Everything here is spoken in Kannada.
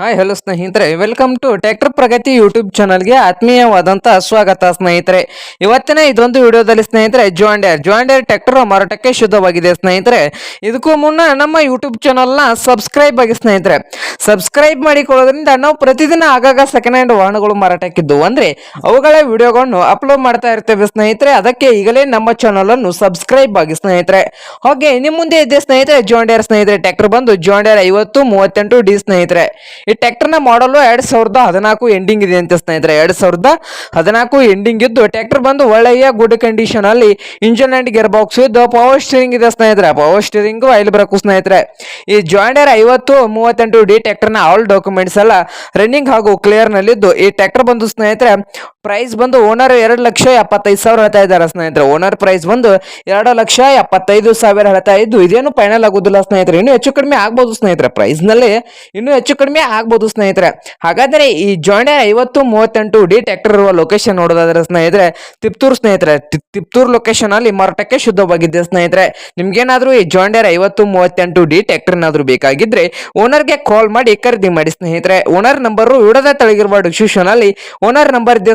ಹಾಯ್ ಹಲೋ ಸ್ನೇಹಿತರೆ. Welcome to tractor Pragati YouTube ಚಾನಲ್ಗೆ ಆತ್ಮೀಯವಾದಂಥ ಸ್ವಾಗತ, ಸ್ನೇಹಿತರೆ. ಇವತ್ತಿನ ಇದೊಂದು ವಿಡಿಯೋದಲ್ಲಿ, ಸ್ನೇಹಿತರೆ ಜೋಂಡೇರ್ ಜಾಂಡಿಯರ್ ಟ್ಯಾಕ್ಟರ್ ಮಾರಾಟಕ್ಕೆ ಶುದ್ಧವಾಗಿದೆ, ಸ್ನೇಹಿತರೆ. ಇದಕ್ಕೂ ಮುನ್ನ ನಮ್ಮ ಯೂಟ್ಯೂಬ್ ಚಾನಲ್ನ ಸಬ್ಸ್ಕ್ರೈಬ್ ಆಗಿ, ಸ್ನೇಹಿತರೆ. ಸಬ್ಸ್ಕ್ರೈಬ್ ಮಾಡಿಕೊಳ್ಳೋದ್ರಿಂದ ನಾವು ಪ್ರತಿದಿನ ಆಗಾಗ ಸೆಕೆಂಡ್ ಹ್ಯಾಂಡ್ ವಾಹನಗಳು ಮಾರಾಟಕ್ಕಿದ್ದು. ಅಂದರೆ, ಅವುಗಳ ವಿಡಿಯೋಗಳನ್ನು ಅಪ್ಲೋಡ್ ಮಾಡ್ತಾ ಇರ್ತೇವೆ, ಸ್ನೇಹಿತರೆ. ಅದಕ್ಕೆ ಈಗಲೇ ನಮ್ಮ ಚಾನಲನ್ನು ಸಬ್ಸ್ಕ್ರೈಬ್ ಆಗಿ, ಸ್ನೇಹಿತರೆ. ಹಾಗೆ ನಿಮ್ಮ ಮುಂದೆ ಇದೆ ಸ್ನೇಹಿತರೆ ಜೋಂಡೇರ್ ಸ್ನೇಹಿತರೆ. ಟ್ಯಾಕ್ಟರ್ ಬಂದು ಜೋಂಡೇರ್ ಐವತ್ತು ಮೂವತ್ತೆಂಟು ಡಿ ಸ್ನೇಹಿತರೆ. ಈ ನ ಮಾಡಲು ಎರಡು ಸಾವಿರದ ಹದಿನಾಲ್ಕು ಎಂಡಿಂಗ್ ಇದೆ ಅಂತ ಸ್ನೇಹಿತರೆ. ಎರಡ್ ಸಾವಿರದ ಹದಿನಾಲ್ಕು ಎಂಡಿಂಗ್ ಇದ್ದು ಟ್ರ್ಯಾಕ್ಟರ್ ಬಂದು ಒಳ್ಳೆಯ ಗುಡ್ ಕಂಡೀಷನ್ ಅಲ್ಲಿ ಇಂಜಿನ್ ಅಂಡ್ ಗೇರ್ ಬಾಕ್ಸ್ ಇದ್ದು ಪವರ್ ಸ್ಟೀರಿಂಗ್ ಇದೆ ಸ್ನೇಹಿತರೆ. ಪವರ್ ಸ್ಟೀರಿಂಗ್ ಆಯಿಲ್ ಬರಕು ಸ್ನೇಹಿತರೆ. ಈ ಜಾಯಿಂಡರ್ ಐವತ್ತು ಮೂವತ್ತೆಂಟು ಡಿ ಟ್ರ್ಯಾಕ್ಟರ್ನ ಆಲ್ ಡಾಕ್ಯುಮೆಂಟ್ಸ್ ಎಲ್ಲ ರನ್ನಿಂಗ್ ಹಾಗೂ ಕ್ಲಿಯರ್ ನಲ್ಲಿದ್ದು ಈ ಟ್ರ್ಯಾಕ್ಟರ್ ಬಂದು ಸ್ನೇಹಿತರೆ ಪ್ರೈಸ್ ಬಂದು ಓನರ್ ಎರಡು ಲಕ್ಷ ಎಪ್ಪತ್ತೈದು ಸಾವಿರ ಹೇಳ್ತಾ ಇದ್ದಾರೆ ಸ್ನೇಹಿತರೆ. ಓನರ್ ಪ್ರೈಸ್ ಬಂದು ಎರಡು ಲಕ್ಷ ಎಪ್ಪತ್ತೈದು ಸಾವಿರ ಹೇಳ್ತಾ ಇದ್ದು, ಇದೇನು ಫೈನಲ್ ಆಗೋದಿಲ್ಲ ಸ್ನೇಹಿತರೆ. ಇನ್ನೂ ಹೆಚ್ಚು ಕಡಿಮೆ ಆಗ್ಬೋದು ಸ್ನೇಹಿತರೆ. ಪ್ರೈಸ್ನಲ್ಲಿ ಇನ್ನೂ ಹೆಚ್ಚು ಕಡಿಮೆ ಆಗ್ಬೋದು ಸ್ನೇಹಿತರೆ. ಹಾಗಾದ್ರೆ ಈ ಜೊಂಡೆ ಐವತ್ತು ಮೂವತ್ತೆಂಟು ಡಿ ಟ್ಯಾಕ್ಟರ್ ಇರುವ ಲೊಕೇಶನ್ ನೋಡೋದಾದ್ರೆ ಸ್ನೇಹಿತರೆ ತಿಪ್ತೂರು ಸ್ನೇಹಿತರೆ ತಿಪ್ತೂರು ಲೊಕೇಶನ್ ಅಲ್ಲಿ ಮಾರಾಟಕ್ಕೆ ಶುದ್ಧವಾಗಿದೆ ಸ್ನೇಹಿತರೆ? ನಿಮ್ಗೇನಾದ್ರೂ ಈ ಜೊಂಡೆ ಐವತ್ತು ಮೂವತ್ತೆಂಟು ಡಿ ಟ್ರ್ಯಾಕ್ಟರ್ ಏನಾದ್ರೂ ಬೇಕಾಗಿದ್ರೆ ಓನರ್ಗೆ ಕಾಲ್ ಮಾಡಿ ಖರೀದಿ ಮಾಡಿ ಸ್ನೇಹಿತರೆ. ಓನರ್ ನಂಬರ್ ವಿಡದ ತಳಗಿರುವ ಡಿಸ್ಕ್ರಿಪ್ಷನ್ ಅಲ್ಲಿ ಓನರ್ ನಂಬರ್ ಇದೆ